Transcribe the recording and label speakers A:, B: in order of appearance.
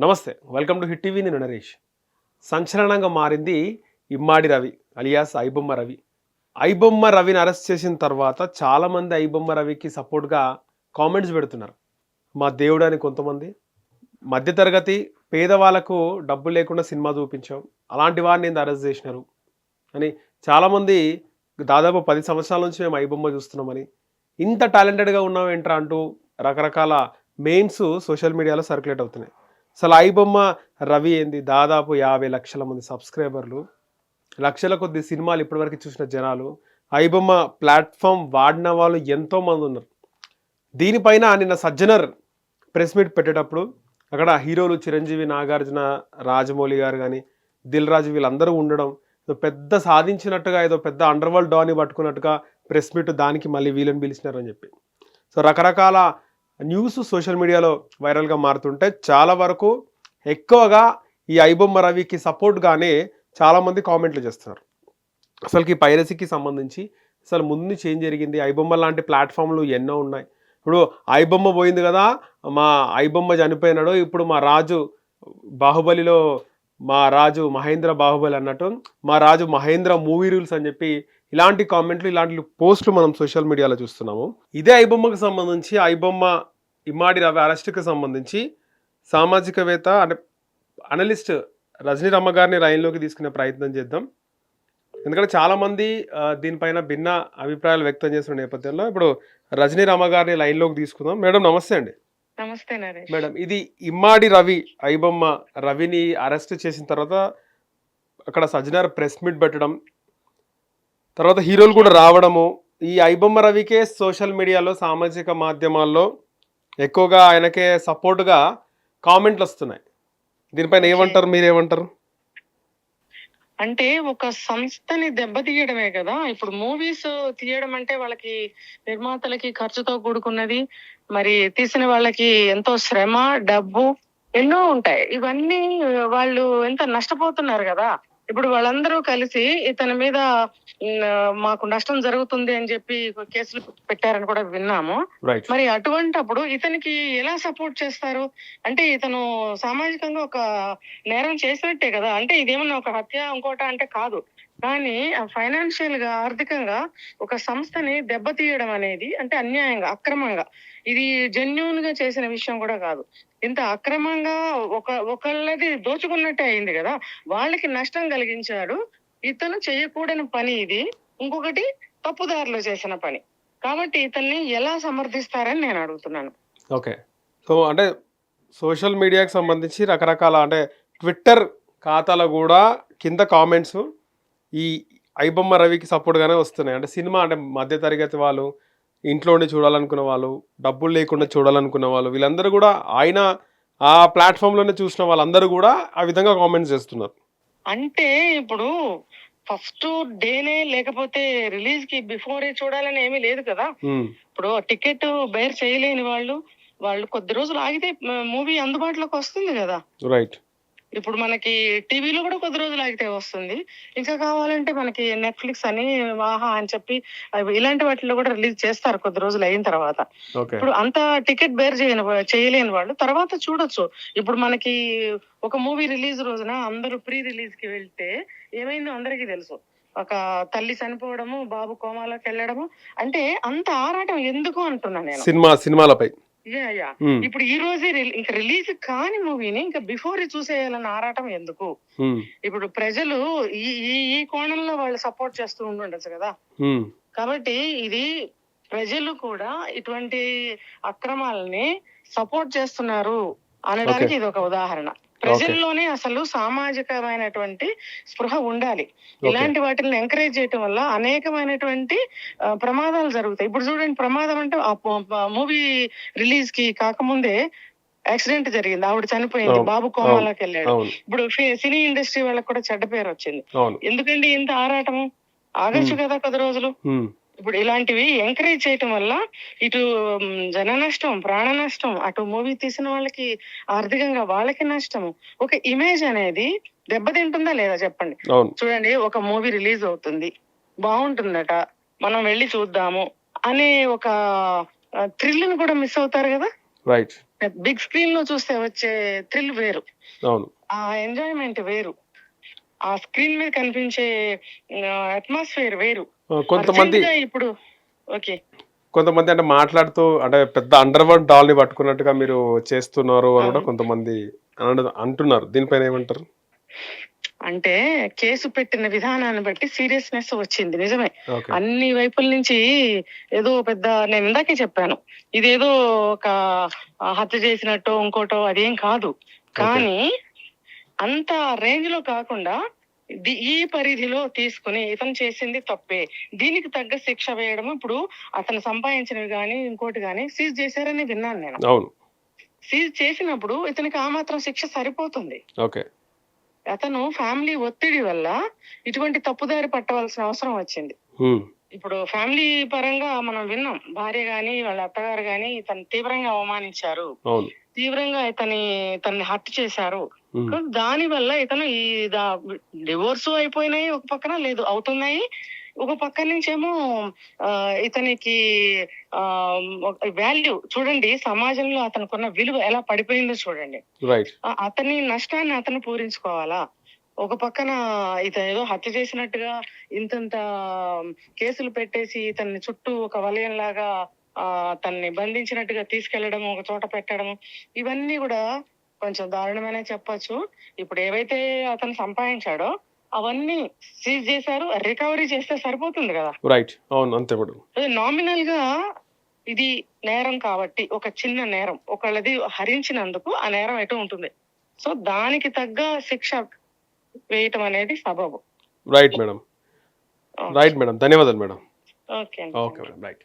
A: నమస్తే welcome to hit TV నేను నరేష్. సంచలనంగా మారింది ఇమ్మాడి రవి అలియాస్ ఐబొమ్మ రవి. ఐబొమ్మ రవిని అరెస్ట్ చేసిన తర్వాత చాలామంది ఐబొమ్మ రవికి సపోర్ట్గా కామెంట్స్ పెడుతున్నారు. మా దేవుడు అని కొంతమంది. మధ్యతరగతి పేదవాళ్ళకు డబ్బు లేకుండా సినిమా చూపించాం. అలాంటి వారిని ఎందుకు అరెస్ట్ చేసినారు? అని చాలామంది దాదాపు పది సంవత్సరాల నుంచి మేము ఐబొమ్మ చూస్తున్నామని. ఇంత టాలెంటెడ్గా ఉన్నాం ఏంట్రా అంటూ రకరకాల మెయిన్స్ సోషల్ మీడియాలో సర్క్యులేట్ అవుతున్నాయి. అసలు ఐబొమ్మ రవి ఏంది? దాదాపు యాభై లక్షల మంది సబ్స్క్రైబర్లు. లక్షల కొద్ది సినిమాలు ఇప్పటివరకు చూసిన జనాలు. ఐబొమ్మ ప్లాట్ఫామ్ వాడిన వాళ్ళు ఎంతోమంది ఉన్నారు. దీనిపైన నిన్న సజ్జనర్ ప్రెస్ మీట్ పెట్టేటప్పుడు అక్కడ హీరోలు చిరంజీవి నాగార్జున రాజమౌళి గారు కానీ దిల్ రాజు వీళ్ళందరూ ఉండడం ఏదో పెద్ద సాధించినట్టుగా ఏదో పెద్ద అండర్వరల్డ్ డాని పట్టుకున్నట్టుగా ప్రెస్ మీట్ దానికి మళ్ళీ వీళ్ళని పిలిచినారని చెప్పి. సో రకరకాల న్యూస్ సోషల్ మీడియాలో వైరల్గా మారుతుంటే చాలా వరకు ఎక్కువగా ఈ ఐబొమ్మ రవికి సపోర్ట్గానే చాలామంది కామెంట్లు చేస్తున్నారు. అసలుకి ఈ పైరసీకి సంబంధించి అసలు ముందు నుంచి ఏం జరిగింది? ఐబొమ్మ లాంటి ప్లాట్ఫామ్లు ఎన్నో ఉన్నాయి. ఇప్పుడు ఐబొమ్మ పోయింది కదా మా ఐబొమ్మ చనిపోయినాడు ఇప్పుడు మా రాజు బాహుబలిలో మా రాజు మహేంద్ర బాహుబలి అన్నట్టు మా రాజు మహేంద్ర మూవీ రూల్స్ అని చెప్పి ఇలాంటి కామెంట్లు ఇలాంటి పోస్టులు మనం సోషల్ మీడియాలో చూస్తున్నాము. ఇదే ఐబొమ్మకు సంబంధించి ఐబొమ్మ ఇమ్మాడి రవి అరెస్ట్కి సంబంధించి సామాజికవేత్త అంటే అనలిస్ట్ రజనీ రమ్మ గారిని లైన్లోకి తీసుకునే ప్రయత్నం చేద్దాం. ఎందుకంటే చాలామంది దీనిపైన భిన్న అభిప్రాయాలు వ్యక్తం చేస్తున్న నేపథ్యంలో ఇప్పుడు రజనీ రమ్మ గారిని లైన్లోకి తీసుకుందాం. మేడం నమస్తే అండి.
B: నమస్తే నరేష్.
A: మేడం ఇది ఇమ్మాడి రవి ఐబొమ్మ రవిని అరెస్ట్ చేసిన తర్వాత అక్కడ సజ్జనార్ ప్రెస్ మీట్ పెట్టడం తర్వాత హీరోలు కూడా రావడము. ఈ ఐబొమ్మ రవికే సోషల్ మీడియాలో సామాజిక మాధ్యమాల్లో ఎక్కువగా ఆయనకే సపోర్ట్గా కామెంట్లు వస్తున్నాయి. దీనిపైన ఏమంటారు? మీరేమంటారు?
B: అంటే ఒక సంస్థని దెబ్బతీయడమే కదా. ఇప్పుడు మూవీస్ తీయడం అంటే వాళ్ళకి నిర్మాతలకి ఖర్చుతో కూడుకున్నది. మరి తీసిన వాళ్ళకి ఎంతో శ్రమ డబ్బు ఎన్నో ఉంటాయి. ఇవన్నీ వాళ్ళు ఎంత నష్టపోతున్నారు కదా. ఇప్పుడు వాళ్ళందరూ కలిసి ఇతని మీద మాకు నష్టం జరుగుతుంది అని చెప్పి కేసులు పెట్టారని కూడా విన్నాము. మరి అటువంటప్పుడు ఇతనికి ఎలా సపోర్ట్ చేస్తారు? అంటే ఇతను సామాజికంగా ఒక నేరం చేసినట్టే కదా. అంటే ఇదేమన్నా ఒక హత్య ఇంకోట అంటే కాదు. కానీ ఫైనాన్షియల్గా ఆర్థికంగా ఒక సంస్థని దెబ్బతీయడం అనేది అంటే అన్యాయంగా అక్రమంగా. ఇది జెన్యున్గా చేసిన విషయం కూడా కాదు. ఇంత అక్రమంగా ఒక ఒకళ్ళది దోచుకున్నట్టే అయింది కదా. వాళ్ళకి నష్టం కలిగించాడు ఇతను చేయకూడని పని ఇది. ఇంకొకటి తప్పుదారిలో చేసిన పని. కాబట్టి ఇతన్ని ఎలా సమర్థిస్తారని నేను అడుగుతున్నాను.
A: ఓకే. సో అంటే సోషల్ మీడియాకి సంబంధించి రకరకాల అంటే ట్విట్టర్ ఖాతాలో కూడా కింద కామెంట్స్ ఈ ఐబొమ్మ రవికి సపోర్ట్గానే వస్తున్నాయి. అంటే సినిమా అంటే మధ్యతరగతి వాళ్ళు ఇంట్లో ఉండి చూడాలనుకున్న వాళ్ళు డబ్బులు లేకుండా చూడాలనుకున్న వాళ్ళు వీళ్ళందరూ కూడా ఆయన ఆ ప్లాట్ఫామ్లోనే చూసిన వాళ్ళందరూ కూడా ఆ విధంగా కామెంట్స్ చేస్తున్నారు.
B: అంటే ఇప్పుడు ఫస్ట్ డేనే లేకపోతే రిలీజ్కి బిఫోర్ చూడాలని ఏమీ లేదు కదా. ఇప్పుడు టికెట్ బేర్ చేయలేని వాళ్ళు వాళ్ళు కొద్ది రోజులు ఆగితే మూవీ అందుబాటులోకి వస్తుంది కదా.
A: రైట్.
B: ఇప్పుడు మనకి టీవీలో కూడా కొద్ది రోజులు ఆగితే వస్తుంది. ఇంకా కావాలంటే మనకి నెట్ఫ్లిక్స్ అని వాహా అని చెప్పి ఇలాంటి వాటిలో కూడా రిలీజ్ చేస్తారు కొద్ది రోజులు అయిన తర్వాత. ఇప్పుడు అంత టికెట్ బేర్ చేయని చేయలేని వాళ్ళు తర్వాత చూడొచ్చు. ఇప్పుడు మనకి ఒక మూవీ రిలీజ్ రోజున అందరూ ప్రీ రిలీజ్కి వెళ్తే ఏమైందో అందరికీ తెలుసు. ఒక తల్లి చనిపోవడము బాబు కోమాలోకి వెళ్ళడము అంటే అంత ఆరాటం ఎందుకు అంటున్నా నేను.
A: సినిమా సినిమాలపై.
B: ఇప్పుడు ఈ రోజే ఇంకా రిలీజ్ కాని మూవీని ఇంకా బిఫోర్ చూసేయాలన్న ఆరాటం ఎందుకు?
A: ఉమ్,
B: ఇప్పుడు ప్రజలు ఈ ఈ కోణంలో వాళ్ళు సపోర్ట్ చేస్తూ ఉండుండొచ్చు కదా?
A: ఉమ్,
B: కాబట్టి ఇది ప్రజలు కూడా ఇటువంటి అక్రమాలని సపోర్ట్ చేస్తున్నారు అనడానికి ఇది ఒక ఉదాహరణ. ప్రజల్లోనే అసలు సామాజికమైనటువంటి స్పృహ ఉండాలి. ఇలాంటి వాటిని ఎంకరేజ్ చేయటం వల్ల అనేకమైనటువంటి ప్రమాదాలు జరుగుతాయి. ఇప్పుడు చూడండి ప్రమాదం అంటే ఆ మూవీ రిలీజ్కి కాకముందే యాక్సిడెంట్ జరిగింది. ఆవిడ చనిపోయింది. బాబు కోమాలోకి వెళ్ళాడు. ఇప్పుడు సినీ ఇండస్ట్రీ వాళ్ళకి కూడా చెడ్డ పేరు వచ్చింది. ఎందుకండి ఇంత ఆరాటము? ఆగచ్చు కదా కొద్ది రోజులు. ఇప్పుడు ఇలాంటివి ఎంకరేజ్ చేయటం వల్ల ఇటు జన నష్టం ప్రాణ నష్టం అటు మూవీ తీసిన వాళ్ళకి ఆర్థికంగా వాళ్ళకి నష్టము. ఒక ఇమేజ్ అనేది దెబ్బతింటుందా లేదా చెప్పండి. చూడండి ఒక మూవీ రిలీజ్ అవుతుంది. బాగుంటుందట. మనం వెళ్ళి చూద్దాము అనే ఒక థ్రిల్ని కూడా మిస్ అవుతారు కదా?
A: రైట్
B: బిగ్ స్క్రీన్లో చూస్తే వచ్చే థ్రిల్ వేరు. ఆ ఎంజాయ్మెంట్ వేరు. ఆ స్క్రీన్ మీద కనిపించే అట్మాస్ఫియర్ వేరు.
A: కొంతమంది
B: ఇప్పుడు ఓకే.
A: కొంతమంది అంటే మాట్లాడుతూ అంటే పెద్ద అండర్ వరల్డ్ డాల్ని పట్టుకున్నట్టుగా మీరు చేస్తున్నారు అని కూడా కొంతమంది అంటున్నారు. దీనిపైన ఏమంటారు?
B: అంటే కేసు పెట్టిన విధానాన్ని బట్టి సీరియస్నెస్ వచ్చింది. నిజమే. అన్ని వైపుల నుంచి ఏదో పెద్ద నేను ఇందాకే చెప్పాను. ఇదేదో ఒక హత్య చేసినట్టు ఇంకోటో అదేం కాదు. కానీ అంత రేంజ్లో కాకుండా ఈ పరిధిలో తీసుకుని ఇతను చేసింది తప్పే. దీనికి తగ్గ శిక్ష వేయడం ఇప్పుడు అతను సంపాదించినవి గాని ఇంకోటి గాని సీజ్ చేశారని విన్నాను నేను.
A: అవును.
B: సీజ్ చేసినప్పుడు ఇతనికి ఆ మాత్రం శిక్ష సరిపోతుంది.
A: ఓకే.
B: అతను ఫ్యామిలీ ఒత్తిడి వల్ల ఇటువంటి తప్పుదారి పట్టవలసిన అవసరం వచ్చింది. ఇప్పుడు ఫ్యామిలీ పరంగా మనం విన్నాం. భార్య గాని వాళ్ళ అత్తగారు గాని ఇతను తీవ్రంగా అవమానించారు. తీవ్రంగా ఇతని ఇతన్ని హత్య చేశారు. దాని వల్ల ఇతను ఈ డివోర్స్ అయిపోయినాయి ఒక పక్కన లేదు అవుతున్నాయి. ఒక పక్క నుంచేమో ఆ, ఇతనికి వాల్యూ చూడండి సమాజంలో అతనుకున్న విలువ ఎలా పడిపోయిందో చూడండి. ఆ, అతని నష్టాన్ని అతను పూరించుకోవాలా? ఒక పక్కన ఇతను ఏదో హత్య చేసినట్టుగా ఇంతంత కేసులు పెట్టేసి ఇతన్ని చుట్టూ ఒక వలయం లాగా ఆ తన్ని బంధించినట్టుగా తీసుకెళ్ళడం ఒక చోట పెట్టడం ఇవన్నీ కూడా కొంచెం దారుణమనే చెప్పొచ్చు. ఇప్పుడు ఏవైతే అతను సంపాదించాడో అవన్నీ సీజ్ చేశారు రికవరీ చేస్తే సరిపోతుంది కదా.
A: రైట్ అవును అంతే
B: నామినల్గా ఇది నేరం కాబట్టి ఒక చిన్న నేరం ఒకళ్ళది హరించినందుకు ఆ నేరం ఎటు ఉంటుంది. సో దానికి తగ్గ శిక్ష వేయటం అనేది సబబు.
A: Right madam. Right madam. ధన్యవాదాలు madam.
B: Okay
A: okay madam. Right